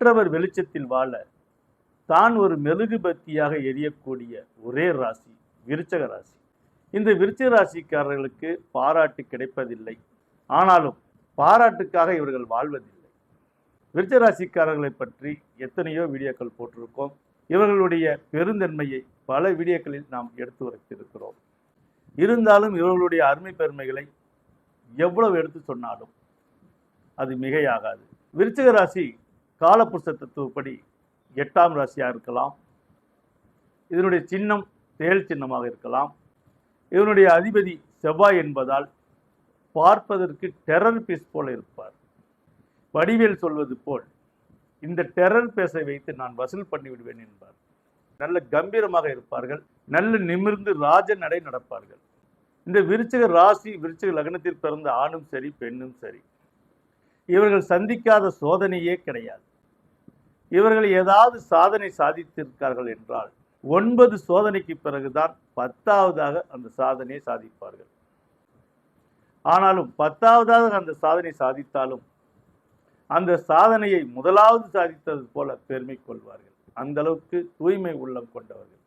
மற்றவர் வெளிச்சத்தில் வாழ தான் ஒரு மெழுகுபத்தியாக எரியக்கூடிய ஒரே ராசி விருச்சக ராசி. இந்த விருச்சிக ராசிக்காரர்களுக்கு பாராட்டு கிடைப்பதில்லை. ஆனாலும் பாராட்டுக்காக இவர்கள் வாழ்வதில்லை. விருச்சிக ராசிக்காரர்களை பற்றி எத்தனையோ வீடியோக்கள் போட்டிருக்கோம். இவர்களுடைய பெருந்தன்மையை பல வீடியோக்களில் நாம் எடுத்து வைத்திருக்கிறோம். இருந்தாலும் இவர்களுடைய அருமை பெருமைகளை எவ்வளவு எடுத்து சொன்னாலும் அது மிகையாகாது. விருச்சிக ராசி காலப்புருஷ தத்துவப்படி எட்டாம் ராசியாக இருக்கலாம். இதனுடைய சின்னம் தேல் சின்னமாக இருக்கலாம். இதனுடைய அதிபதி செவ்வாய் என்பதால் பார்ப்பதற்கு டெரர் பீஸ் போல இருப்பார். வடிவேல் சொல்வது போல் இந்த டெரர் பேசை வைத்து நான் வசூல் பண்ணி விடுவேன் என்பார். நல்ல கம்பீரமாக இருப்பார்கள். நல்ல நிமிர்ந்து ராஜ நடை நடப்பார்கள். இந்த விருச்சிக ராசி விருச்சிக லக்னத்தில் பிறந்த ஆணும் சரி பெண்ணும் சரி. இவர்கள் சந்திக்காத சோதனையே கிடையாது. இவர்கள் ஏதாவது சாதனை சாதித்திருக்கார்கள் என்றால் ஒன்பது சோதனைக்கு பிறகுதான் பத்தாவதாக அந்த சாதனையை சாதிப்பார்கள். ஆனாலும் பத்தாவதாக அந்த சாதனை சாதித்தாலும் அந்த சாதனையை முதலாவது சாதித்தது போல பெருமை கொள்வார்கள். அந்த அளவுக்கு தூய்மை உள்ளம் கொண்டவர்கள்.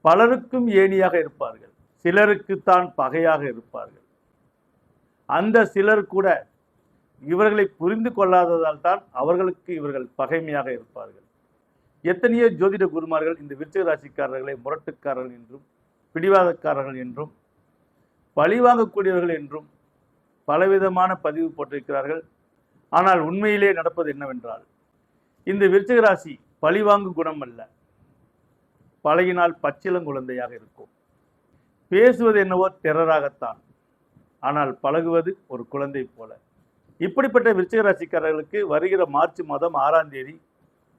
பலருக்கும் ஏணியாக இருப்பார்கள். சிலருக்குத்தான் பகையாக இருப்பார்கள். அந்த சிலர் கூட இவர்களை புரிந்து கொள்ளாததால் தான் அவர்களுக்கு இவர்கள் பகைமையாக இருப்பார்கள். எத்தனையோ ஜோதிட குருமார்கள் இந்த விருச்சிக ராசிக்காரர்களை முரட்டுக்காரர்கள் என்றும் பிடிவாதக்காரர்கள் என்றும் பழிவாங்கக்கூடியவர்கள் என்றும் பலவிதமான பதிவு போட்டிருக்கிறார்கள். ஆனால் உண்மையிலே நடப்பது என்னவென்றால் இந்த விருச்சிக ராசி பழிவாங்கும் குணம் அல்ல. பழகினால் பச்சிலங்குழந்தையாக இருக்கும். பேசுவது என்னவோ டெரராகத்தான் ஆனால் பழகுவது ஒரு குழந்தை போல. இப்படிப்பட்ட விருச்சிக ராசிக்காரர்களுக்கு வருகிற மார்ச் மாதம் ஆறாம் தேதி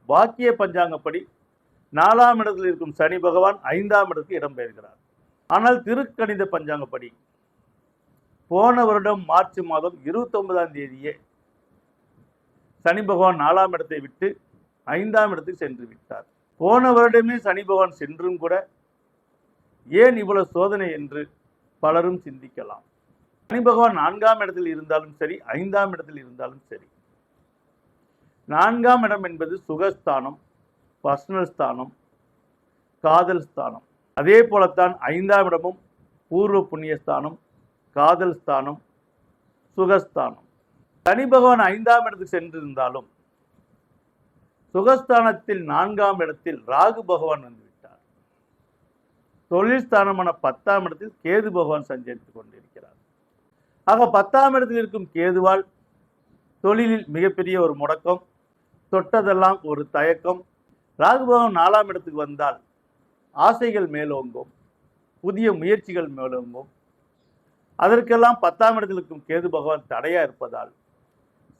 பாக்கிய பஞ்சாங்கப்படி நாலாம் இடத்தில் இருக்கும் சனி பகவான் ஐந்தாம் இடத்துக்கு இடம்பெயர்கிறார் ஆனால் திருக்கணித பஞ்சாங்கப்படி போன வருடம் மார்ச் மாதம் இருபத்தொன்பதாம் தேதியே சனி பகவான் நாலாம் இடத்தை விட்டு ஐந்தாம் இடத்துக்கு சென்று விட்டார். போன வருடமே சனி பகவான் சென்றும் கூட ஏன் இவ்வளவு சோதனை என்று பலரும் சிந்திக்கலாம். சனி பகவான் நான்காம் இடத்தில் இருந்தாலும் சரி ஐந்தாம் இடத்தில் இருந்தாலும் சரி. நான்காம் இடம் என்பது சுகஸ்தானம் பர்சனல் ஸ்தானம் காதல் ஸ்தானம். அதே போலத்தான் ஐந்தாம் இடமும் பூர்வ புண்ணியஸ்தானம் காதல் ஸ்தானம் சுகஸ்தானம். சனி பகவான் ஐந்தாம் இடத்துக்கு சென்றிருந்தாலும் சுகஸ்தானத்தில் நான்காம் இடத்தில் ராகு பகவான் வந்து விட்டார். தொழில் ஸ்தானமான பத்தாம் இடத்தில் கேது பகவான் சஞ்சரித்துக் கொண்டிருக்கிறார். ஆக பத்தாம் இடத்தில் இருக்கும் கேதுவால் தொழிலில் மிகப்பெரிய ஒரு முடக்கம் தொட்டதெல்லாம் ஒரு தயக்கம். ராகுபவன் நாலாம் இடத்துக்கு வந்தால் ஆசைகள் மேலோங்கும் புதிய முயற்சிகள் மேலோங்கும். அதற்கெல்லாம் பத்தாம் இடத்தில் இருக்கும் கேது பகவான் தடையாக இருப்பதால்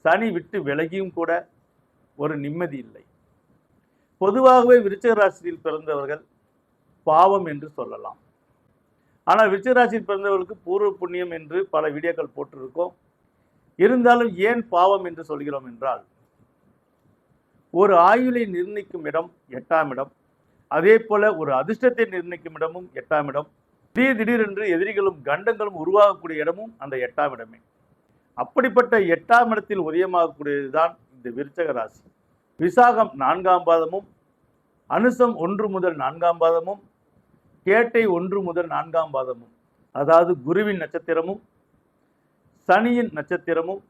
சனி விட்டு விலகியும் கூட ஒரு நிம்மதி இல்லை. பொதுவாகவே விருச்சக ராசியில் பிறந்தவர்கள் பாவம் என்று சொல்லலாம். ஆனால் விருச்சிகராசியில் பிறந்தவர்களுக்கு பூர்வ புண்ணியம் என்று பல வீடியோக்கள் போட்டிருக்கோம். இருந்தாலும் ஏன் பாவம் என்று சொல்கிறோம் என்றால் ஒரு ஆயுளை நிர்ணயிக்கும் இடம் எட்டாம் இடம். அதே போல ஒரு அதிர்ஷ்டத்தை நிர்ணயிக்கும் இடமும் எட்டாம் இடம். திடீர் திடீரென்று எதிரிகளும் கண்டங்களும் உருவாகக்கூடிய இடமும் அந்த எட்டாம் இடமே. அப்படிப்பட்ட எட்டாம் இடத்தில் உதயமாகக்கூடியது தான் இந்த விருச்சக ராசி விசாகம் நான்காம் பாதமும் அனுசம் ஒன்று முதல் நான்காம் பாதமும் கேட்டை ஒன்று முதல் நான்காம் பாதமும் அதாவது குருவின் நட்சத்திரமும் சனியின் நட்சத்திரமும்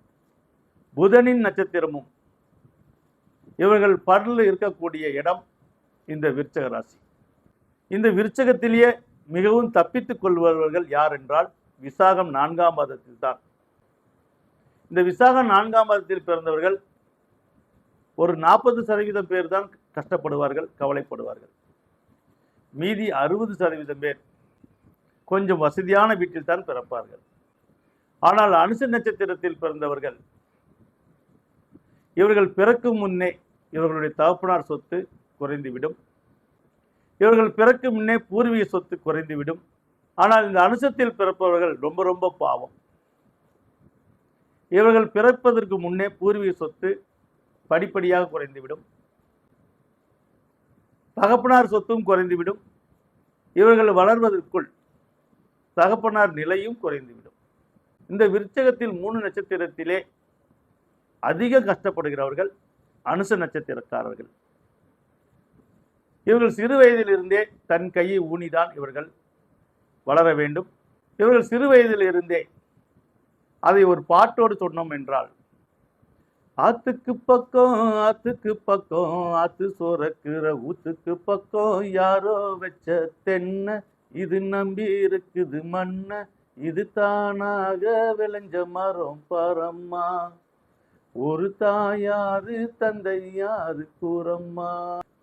புதனின் நட்சத்திரமும் இவர்கள் படலில் இருக்கக்கூடிய இடம் இந்த விருச்சக ராசி இந்த விருச்சகத்திலேயே மிகவும் தப்பித்துக் கொள்பவர்கள் யார் என்றால் விசாகம் நான்காம் பாதத்தில் தான். இந்த விசாகம் நான்காம் பாதத்தில் பிறந்தவர்கள் ஒரு நாற்பது சதவீதம் பேர் தான் கஷ்டப்படுவார்கள் கவலைப்படுவார்கள். மீதி அறுபது சதவீதம் பேர் கொஞ்சம் வசதியான வீட்டில் தான் பிறப்பார்கள். ஆனால் அனுச நட்சத்திரத்தில் பிறந்தவர்கள் இவர்கள் பிறக்கும் முன்னே இவர்களுடைய தகப்பனார் சொத்து குறைந்துவிடும். இவர்கள் பிறக்கும் முன்னே பூர்வீக சொத்து குறைந்துவிடும். ஆனால் இந்த அனுசத்தில் பிறப்பவர்கள் ரொம்ப ரொம்ப பாவம். இவர்கள் பிறப்பதற்கு முன்னே பூர்வீக சொத்து படிப்படியாக குறைந்துவிடும். தகப்பனார் சொத்தும் குறைந்துவிடும். இவர்கள் வளர்வதற்குள் தகப்பனார் நிலையும் குறைந்துவிடும். இந்த விருச்சகத்தில் மூணு நட்சத்திரத்திலே அதிக கஷ்டப்படுகிறவர்கள் அனுச நட்சத்திரக்காரர்கள். இவர்கள் சிறு வயதிலிருந்தே தன் கையை ஊனிதான் இவர்கள் வளர வேண்டும். இவர்கள் சிறு வயதிலிருந்தே அதை ஒரு பாட்டோடு சொன்னோம் என்றால் ஆத்துக்கு பக்கம் ஆத்துக்கு பக்கம் ஆத்து சோறக்குற ஊத்துக்கு பக்கம். யாரோ வச்ச தென்ன இது நம்பி இருக்குது மண்ண. இது தானாக விளைஞ்ச மரம் பரம்மா. ஒரு தாயாரு தந்தை யாரு கூறம்மா.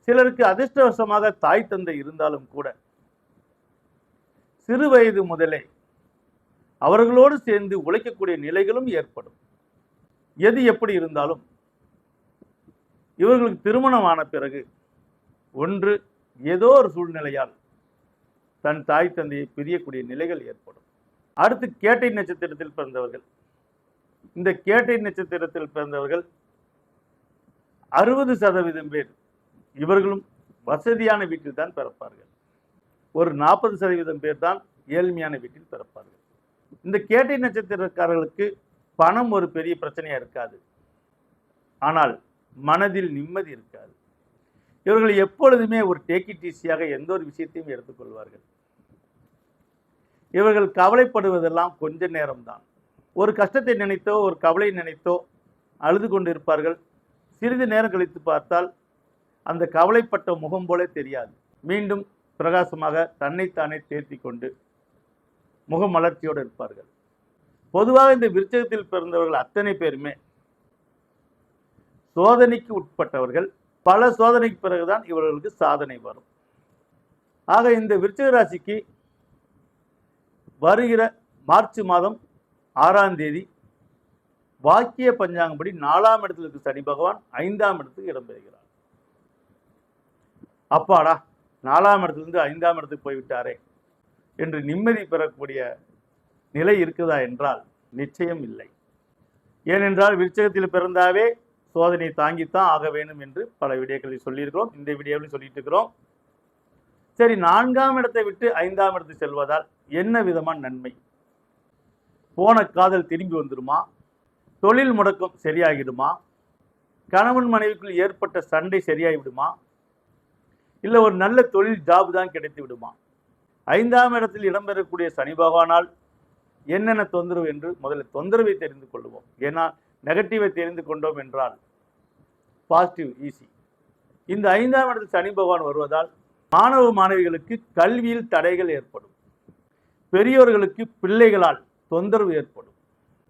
சிலருக்கு அதிர்ஷ்டவசமாக தாய் தந்தை இருந்தாலும் கூட சிறு வயது முதலே அவர்களோடு சேர்ந்து உழைக்கக்கூடிய நிலைகளும் ஏற்படும். எது எப்படி இருந்தாலும் இவர்களுக்கு திருமணமான பிறகு ஒன்று ஏதோ ஒரு சூழ்நிலையால் தன் தாய் தந்தையை பிரியக்கூடிய நிலைகள் ஏற்படும். அடுத்து கேட்டை நட்சத்திரத்தில் பிறந்தவர்கள். இந்த கேட்டை நட்சத்திரத்தில் பிறந்தவர்கள் அறுபது சதவீதம் பேர் இவர்களும் வசதியான வீட்டில் தான் பிறப்பார்கள். ஒரு நாற்பது சதவீதம் பேர் தான் ஏழ்மையான வீட்டில் பிறப்பார்கள். இந்த கேட்டை நட்சத்திரக்காரர்களுக்கு பணம் ஒரு பெரிய பிரச்சனையாக இருக்காது. ஆனால் மனதில் நிம்மதி இருக்காது. இவர்கள் எப்பொழுதுமே ஒரு டேக்கிட்டீசியாக எந்த ஒரு விஷயத்தையும் எடுத்துக்கொள்வார்கள். இவர்கள் கவலைப்படுவதெல்லாம் கொஞ்ச நேரம்தான். ஒரு கஷ்டத்தை நினைத்தோ ஒரு கவலை நினைத்தோ அழுது கொண்டிருப்பார்கள். சிறிது நேரம் கழித்து பார்த்தால் அந்த கவலைப்பட்ட முகம் போல தெரியாது. மீண்டும் பிரகாசமாக தன்னைத்தானே தேர்த்தி கொண்டு முகமலர்ச்சியோடு இருப்பார்கள். பொதுவாக இந்த விருச்சகத்தில் பிறந்தவர்கள் அத்தனை பேருமே சோதனைக்கு உட்பட்டவர்கள். பல சோதனைக்கு பிறகுதான் இவர்களுக்கு சாதனை வரும். ஆக இந்த விருச்சக ராசிக்கு வருகிற மார்ச் மாதம் ஆறாம் தேதி வாக்கிய பஞ்சாங்கப்படி நாலாம் இடத்துல இருக்கு சனி பகவான் ஐந்தாம் இடத்துக்கு இடம்பெறுகிறார். அப்பாடா நாலாம் இடத்துலேருந்து ஐந்தாம் இடத்துக்கு போய்விட்டாரே என்று நிம்மதி பெறக்கூடிய நிலை இருக்குதா என்றால் நிச்சயம் இல்லை. ஏனென்றால் விருச்சகத்தில் பிறந்தாவே சோதனை தாங்கித்தான் ஆக வேண்டும் என்று பல வீடியோக்களில் சொல்லியிருக்கிறோம். இந்த வீடியோவில் சொல்லிட்டு இருக்கிறோம் சரி நான்காம் இடத்தை விட்டு ஐந்தாம் இடத்துக்கு செல்வதால் என்ன விதமான நன்மை? போன காதல் திரும்பி வந்துடுமா தொழில் முடக்கம் சரியாகிடுமா? கணவன் மனைவிக்குள் ஏற்பட்ட சண்டை சரியாகிவிடுமா? இல்லை ஒரு நல்ல தொழில் ஜாப் தான் கிடைத்து விடுமா ஐந்தாம் இடத்தில் இடம்பெறக்கூடிய சனி பகவானால் என்னென்ன தொந்தரவு என்று முதல்ல தொந்தரவை தெரிந்து கொள்வோம் ஏன்னா நெகட்டிவை தெரிந்து கொண்டோம் என்றால் பாசிட்டிவ் ஈஸி இந்த ஐந்தாம் இடத்தில் சனி பகவான் வருவதால் மாணவ மாணவிகளுக்கு கல்வியில் தடைகள் ஏற்படும். பெரியோர்களுக்கு பிள்ளைகளால் தொந்தரவு ஏற்படும்.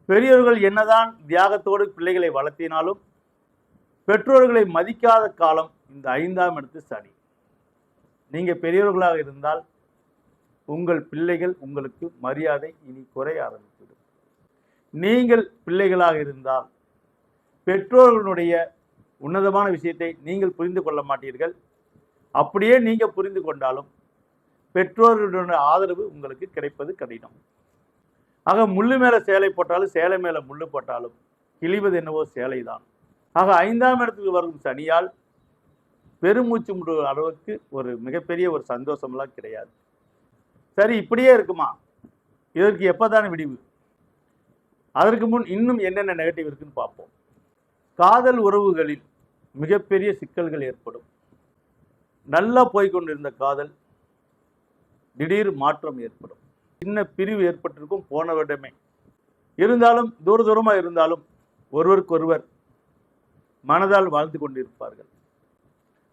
பெரியோர்கள் என்னதான் தியாகத்தோடு பிள்ளைகளை வளர்த்தினாலும் பெற்றோர்களை மதிக்காத காலம் இந்த ஐந்தாம் இடத்து சனி. நீங்கள் பெரியவர்களாக இருந்தால் உங்கள் பிள்ளைகள் உங்களுக்கு மரியாதை இனி குறைய ஆரம்பித்துவிடும். நீங்கள் பிள்ளைகளாக இருந்தால் பெற்றோர்களுடைய உன்னதமான விஷயத்தை நீங்கள் புரிந்து கொள்ள மாட்டீர்கள். அப்படியே நீங்கள் புரிந்து கொண்டாலும் பெற்றோர்களுடைய ஆதரவு உங்களுக்கு கிடைப்பது கடினம். ஆக முள்ளு மேலே சேலை போட்டாலும் சேலை மேலே முள்ளு போட்டாலும் கிழிவது என்னவோ சேலை தான் ஆக ஐந்தாம் இடத்துக்கு வரும் சனியால் பெருமூச்சு முடுற அளவுக்கு ஒரு மிகப்பெரிய ஒரு சந்தோஷம்லாம் கிடையாது. சரி இப்படியே இருக்குமா? இதற்கு எப்போதான விடிவு? அதற்கு முன் இன்னும் என்னென்ன நெகட்டிவ் இருக்குன்னு பார்ப்போம். காதல் உறவுகளில் மிகப்பெரிய சிக்கல்கள் ஏற்படும். நல்லா போய்க்கொண்டிருந்த காதல் திடீர் மாற்றம் ஏற்படும். சின்ன பிரிவு ஏற்பட்டிருக்கும் போன இருந்தாலும் தூர தூரமாக இருந்தாலும் ஒருவருக்கொருவர் மனதால் வாழ்ந்து கொண்டிருப்பார்கள்.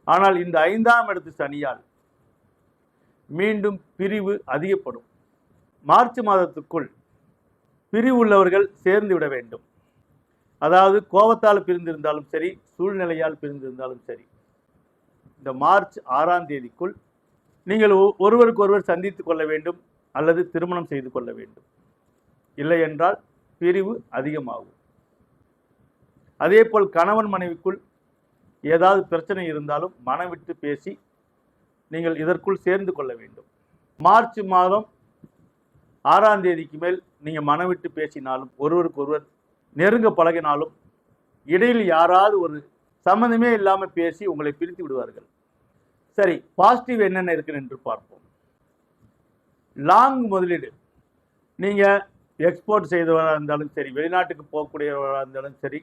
ஆனால் இந்த ஐந்தாம் இடத்து சனியால் மீண்டும் பிரிவு அதிகப்படும். மார்ச் மாதத்துக்குள் பிரிவு உள்ளவர்கள் சேர்ந்து விட வேண்டும். அதாவது கோபத்தால் பிரிந்திருந்தாலும் சரி சூழ்நிலையால் பிரிந்திருந்தாலும் சரி. இந்த மார்ச் ஆறாம் தேதிக்குள் நீங்கள் ஒ- ஒருவருக்கொருவர் சந்தித்து கொள்ள வேண்டும் அல்லது திருமணம் செய்து கொள்ள வேண்டும். இல்லை என்றால் பிரிவு அதிகமாகும். அதேபோல் கணவன் மனைவிக்குள் ஏதாவது பிரச்சனை இருந்தாலும் மனம் விட்டு பேசி நீங்கள் இதற்குள் சேர்ந்து கொள்ள வேண்டும். மார்ச் மாதம் ஆறாம் தேதிக்கு மேல் நீங்கள் மனம் விட்டு பேசினாலும் ஒருவருக்கொருவர் நெருங்க பழகினாலும் இடையில் யாராவது ஒரு சம்மந்தமே இல்லாமல் பேசி உங்களை பிரித்து விடுவார்கள். சரி பாசிட்டிவ் என்னென்ன இருக்குது என்று பார்ப்போம். லாங் முதலீடு. நீங்கள் எக்ஸ்போர்ட் செய்தவராக இருந்தாலும் சரி வெளிநாட்டுக்கு போகக்கூடியவராக இருந்தாலும் சரி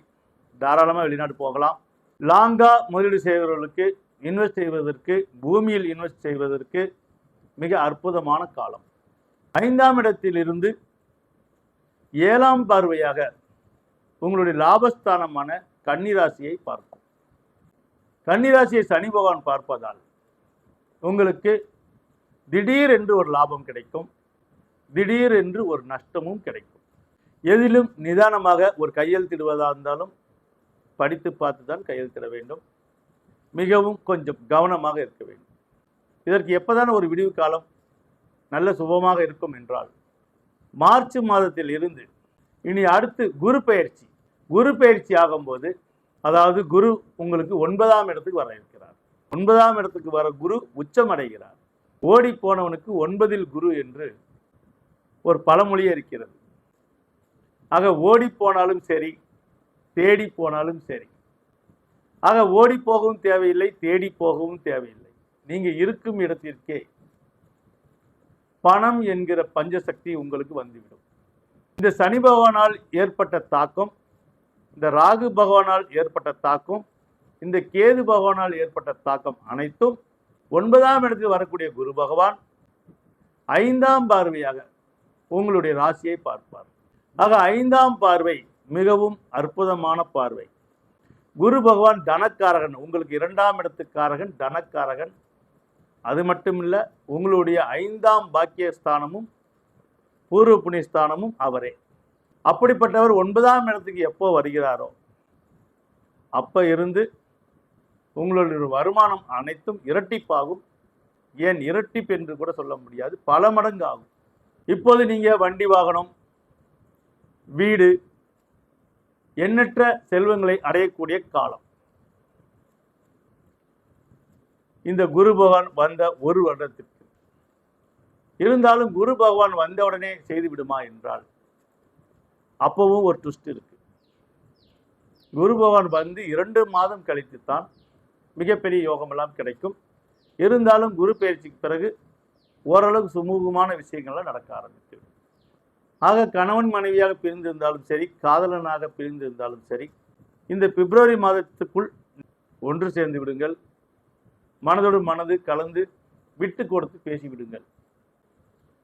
தாராளமாக வெளிநாட்டு போகலாம். லாங்காக முதலீடு செய்பவர்களுக்கு இன்வெஸ்ட் செய்வதற்கு பூமியில் இன்வெஸ்ட் செய்வதற்கு மிக அற்புதமான காலம். ஐந்தாம் இடத்திலிருந்து ஏழாம் பார்வையாக உங்களுடைய லாபஸ்தானமான கன்னிராசியை பார்க்கும் கன்னிராசியை சனி பகவான் பார்ப்பதால் உங்களுக்கு திடீர் என்று ஒரு லாபம் கிடைக்கும் திடீர் என்று ஒரு நஷ்டமும் கிடைக்கும். எதிலும் நிதானமாக ஒரு கையெழுத்திடுவதாக இருந்தாலும் படித்து பார்த்து தான் கையெழுத்திட வேண்டும். மிகவும் கொஞ்சம் கவனமாக இருக்க வேண்டும். இதற்கு எப்போதான ஒரு விடிவு காலம்? நல்ல சுபமாக இருக்கும் என்றால் மார்ச் மாதத்தில் இருந்து இனி அடுத்து குரு பயிற்சி குரு பயிற்சி ஆகும்போது அதாவது குரு உங்களுக்கு ஒன்பதாம் இடத்துக்கு வர இருக்கிறார். ஒன்பதாம் இடத்துக்கு வர குரு உச்சமடைகிறார். ஓடி போனவனுக்கு ஒன்பதில் குரு என்று ஒரு பழமொழியே இருக்கிறது. ஆக ஓடி போனாலும் சரி தேடி போனாலும் சரி ஆக ஓடி போகவும் தேவையில்லை தேடி போகவும் தேவையில்லை. நீங்கள் இருக்கும் இடத்திற்கே பணம் என்கிற பஞ்சசக்தி உங்களுக்கு வந்துவிடும். இந்த சனி பகவானால் ஏற்பட்ட தாக்கம் இந்த ராகு பகவானால் ஏற்பட்ட தாக்கம் இந்த கேது பகவானால் ஏற்பட்ட தாக்கம் அனைத்தும் ஒன்பதாம் இடத்தில் வரக்கூடிய குரு பகவான் ஐந்தாம் பார்வையாக உங்களுடைய ராசியை பார்ப்பார். ஆக ஐந்தாம் பார்வை மிகவும் அற்புதமான பார்வை. குரு பகவான் தனக்காரகன் உங்களுக்கு இரண்டாம் இடத்துக்காரகன் தனக்காரகன். அது மட்டும் இல்லை உங்களுடைய ஐந்தாம் பாக்கியஸ்தானமும் பூர்வ புண்ணியஸ்தானமும் அவரே. அப்படிப்பட்டவர் ஒன்பதாம் இடத்துக்கு எப்போ வருகிறாரோ அப்போ இருந்து உங்களுடைய வருமானம் அனைத்தும் இரட்டிப்பாகும். ஏன் இரட்டிப்பு என்று கூட சொல்ல முடியாது பல மடங்கு ஆகும் இப்போது நீங்கள் வண்டி வாகனம் வீடு எண்ணற்ற செல்வங்களை அடையக்கூடிய காலம். இந்த குரு பகவான் வந்த ஒரு வருடத்திற்கு. இருந்தாலும் குரு பகவான் வந்த உடனே செய்து விடுமா என்றால் அப்பவும் ஒரு ட்விஸ்ட் இருக்கு. குரு பகவான் வந்து இரண்டு மாதம் கழித்து தான் மிகப்பெரிய யோகமெல்லாம் கிடைக்கும். இருந்தாலும் குரு பயிற்சிக்கு பிறகு ஓரளவு சுமூகமான விஷயங்கள்லாம் நடக்க ஆரம்பிக்கும் ஆக கணவன் மனைவியாக பிரிந்திருந்தாலும் சரி காதலனாக பிரிந்திருந்தாலும் சரி இந்த பிப்ரவரி மாதத்துக்குள் ஒன்று சேர்ந்து விடுங்கள். மனதோடு மனது கலந்து விட்டு கொடுத்து பேசிவிடுங்கள்.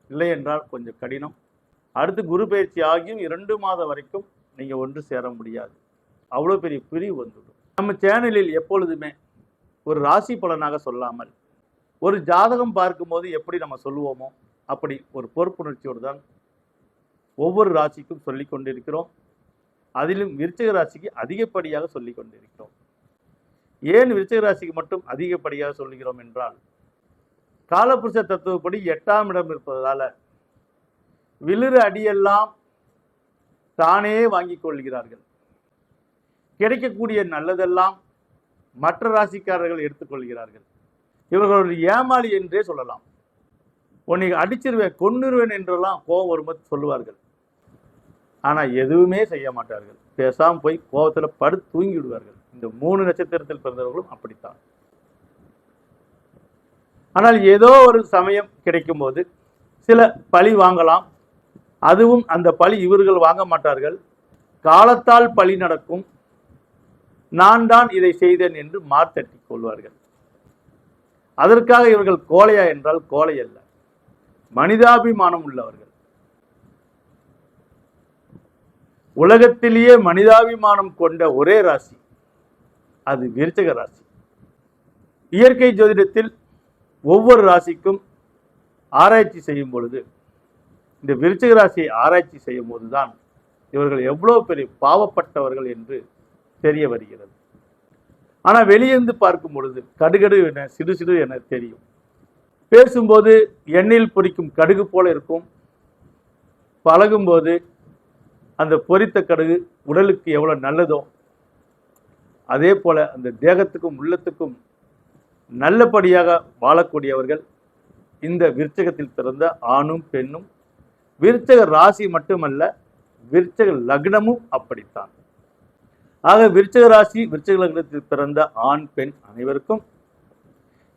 இல்லை என்றால் கொஞ்சம் கடினம். அடுத்து குரு பயிற்சி ஆகியும் இரண்டு மாதம் வரைக்கும் நீங்கள் ஒன்று சேர முடியாது. அவ்வளோ பெரிய பிரிவு வந்துவிடும். நம்ம சேனலில் எப்பொழுதுமே ஒரு ராசி பலனாக சொல்லாமல் ஒரு ஜாதகம் பார்க்கும்போது எப்படி நம்ம சொல்லுவோமோ அப்படி ஒரு பொறுப்புணர்ச்சியோடு தான் ஒவ்வொரு ராசிக்கும் சொல்லி கொண்டிருக்கிறோம். அதிலும் விருச்சிக ராசிக்கு அதிகப்படியாக சொல்லி கொண்டிருக்கிறோம். ஏன் விருச்சிக ராசிக்கு மட்டும் அதிகப்படியாக சொல்லுகிறோம் என்றால் காலபுருஷ தத்துவப்படி எட்டாம் இடம் இருப்பதால விழுறு அடியெல்லாம் தானே வாங்கிக் கொள்கிறார்கள். கிடைக்கக்கூடிய நல்லதெல்லாம் மற்ற ராசிக்காரர்கள் எடுத்துக்கொள்கிறார்கள் இவர்கள் ஒரு ஏமாளி என்றே சொல்லலாம். உன்னை அடிச்சிருவேன் கொன்னுருவேன் என்றெல்லாம் கோபம் வரும்போது சொல்லுவார்கள். ஆனால் எதுவுமே செய்ய மாட்டார்கள். பேசாமல் போய் கோபத்தில் படுத்து தூங்கி விடுவார்கள் இந்த மூணு நட்சத்திரத்தில் பிறந்தவர்களும் அப்படித்தான். ஆனால் ஏதோ ஒரு சமயம் கிடைக்கும்போது சில பழி வாங்கலாம். அதுவும் அந்த பழி இவர்கள் வாங்க மாட்டார்கள். காலத்தால் பழி நடக்கும். நான் தான் இதை செய்தேன் என்று மாத்தட்டிக் கொள்வார்கள். அதற்காக இவர்கள் கோழையா என்றால் கோழை அல்ல. மனிதாபிமானம் உள்ளவர்கள். உலகத்திலேயே மனிதாபிமானம் கொண்ட ஒரே ராசி அது விருச்சக ராசி. இயற்கை ஜோதிடத்தில் ஒவ்வொரு ராசிக்கும் ஆராய்ச்சி செய்யும் பொழுது இந்த விருச்சிக ராசியை ஆராய்ச்சி செய்யும் போது தான் இவர்கள் எவ்வளோ பெரிய பாவப்பட்டவர்கள் என்று தெரிய வருகிறது. ஆனால் வெளியிருந்து பார்க்கும் பொழுது கடுகடு என சிறு சிறு என தெரியும். பேசும்போது எண்ணெயில் பொறிக்கும் கடுகு போல இருக்கும். பழகும்போது அந்த பொரித்த கடுகு உடலுக்கு எவ்வளோ நல்லதோ அதே போல் அந்த தேகத்துக்கும் உள்ளத்துக்கும் நல்லபடியாக வாழக்கூடியவர்கள் இந்த விருச்சகத்தில் பிறந்த ஆணும் பெண்ணும் விருச்சக ராசி மட்டுமல்ல விருச்சக லக்னமும் அப்படித்தான். ஆக விருச்சக ராசி விருச்சக லக்னத்தில் பிறந்த ஆண் பெண் அனைவருக்கும்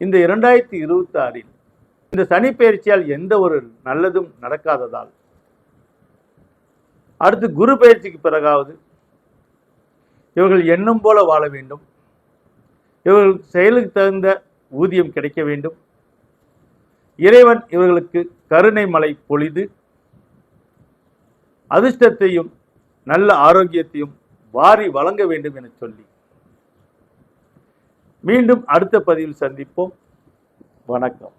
இந்த இரண்டாயிரத்தி இருபத்தி ஆறில் இந்த சனி பயிற்சியால் எந்த ஒரு நல்லதும் நடக்காததால் அடுத்து குரு பயிற்சிக்கு பிறகாவது. இவர்கள் எண்ணம் போல வாழ வேண்டும். இவர்கள் செயலுக்கு தகுந்த ஊதியம் கிடைக்க வேண்டும். இறைவன் இவர்களுக்கு கருணை மலை பொழிது அதிர்ஷ்டத்தையும் நல்ல ஆரோக்கியத்தையும் வாரி வழங்க வேண்டும் என சொல்லி. மீண்டும் அடுத்த பதிவில் சந்திப்போம். வணக்கம்.